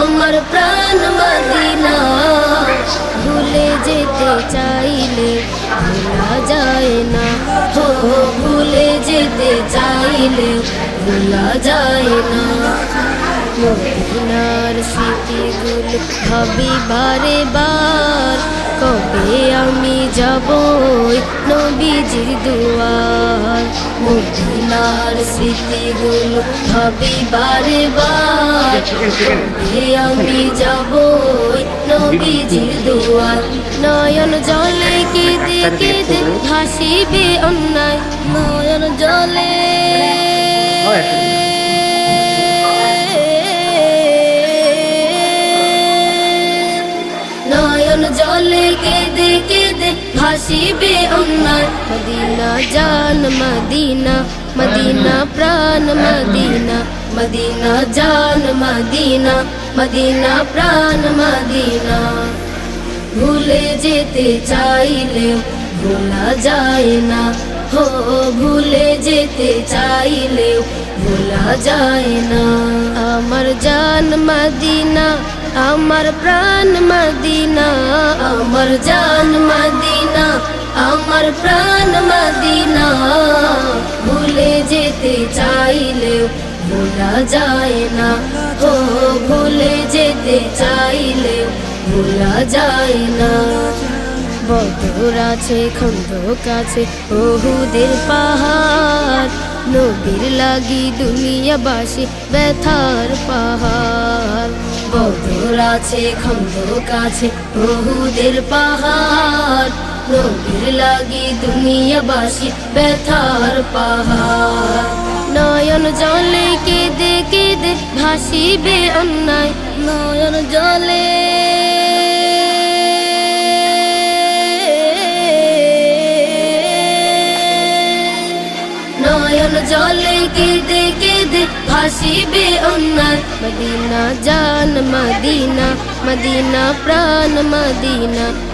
আমার প্রাণ মাদিনা ভুলে যেতে চাইলে ভোলা যায় না। ও ভুলে যেতে চাইলে ভোলা যায় না। মদিনার স্মৃতিগুলো ভাবি বারে বার। কবে আমি যাব নবীজির দুয়ার? মদিনার স্মৃতিগুলো ভাবি বারে বার। আমি যাব নবীজির দুয়ার। নয়ন জলে কেঁদে কেঁদে ভাসিবে অন্যায়। নয়ন জলে ভাসিবে অন্যায়। মদিনা জান, মদিনা মদিনা প্রাণ, মদিনা মদিনা জান, মদিনা মদিনা প্রাণ, মদিনা। ভুলে যেতে চাইলেও ভোলা যায় না। হো, ভুলে যেতে চাইলেও ভোলা যায় না। আমার জান মদিনা, আমার প্রাণ মদিনা, আমার জান মদিনা। আমার প্রাণ মদিনা। ভুলে যেতে চাইলেও ভোলা যায় না। ও, ভুলে যেতে চাইলেও ভোলা যায় না। বদর আছে, খন্দক আছে, বহুদের পাহাড়। নবীর লাগি দুনিয়াবাসী ব্যথার পাহাড়। বদর আছে, খন্দক আছে, বহুদের পাহাড়। নবীর লাগি দুনিয়াবাসী ব্যথার পাহাড়। নয়ন জলে কেঁদে কেঁদে ভাসিবে অন্যায়। নয়ন জলে নয়ন জলে কেঁদে কেঁদে ভাসিবে অন্যায়। মদিনা জান, মদিনা মদিনা প্রাণ, মদিনা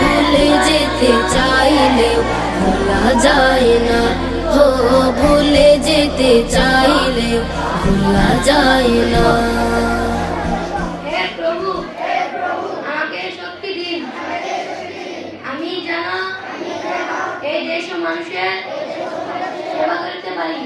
ভুলে যেতে চাইলেও ভোলা যায় না। হো, ভুলে যেতে চাইলেও ভোলা যায় না। আমি মানুষের সেবা করতে পারি।